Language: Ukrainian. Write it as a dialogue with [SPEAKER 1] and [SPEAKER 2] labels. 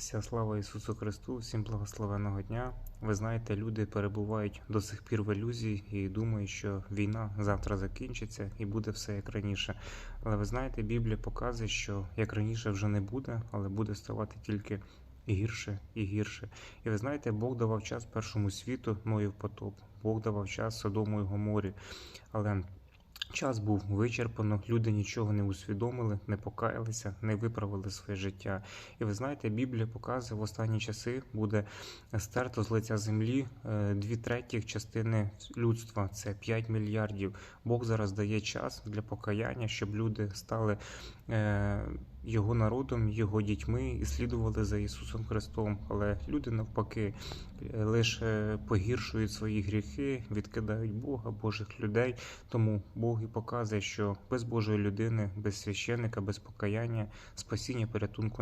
[SPEAKER 1] Вся слава Ісусу Христу, всім благословеного дня. Ви знаєте, люди перебувають до сих пір в ілюзії і думають, що війна завтра закінчиться і буде все як раніше. Але ви знаєте, Біблія показує, що як раніше вже не буде, але буде ставати тільки гірше і гірше. І ви знаєте, Бог давав час першому світу, Ноїв потоп. Бог давав час Содому і Гоморі. Але Час був вичерпано, люди нічого не усвідомили, не покаялися, не виправили своє життя. І ви знаєте, Біблія показує, в останні часи буде стерто з лиця землі е, дві третіх частини людства, це 5 мільярдів. Бог зараз дає час для покаяння, щоб люди стали е, його народом, його дітьми і слідували за Ісусом Христом. Але люди навпаки е, лише погіршують свої гріхи, відкидають Бога, Божих людей. Тому Бог і показує, що без Божої людини, без священника, без покаяння спасіння порятунку не.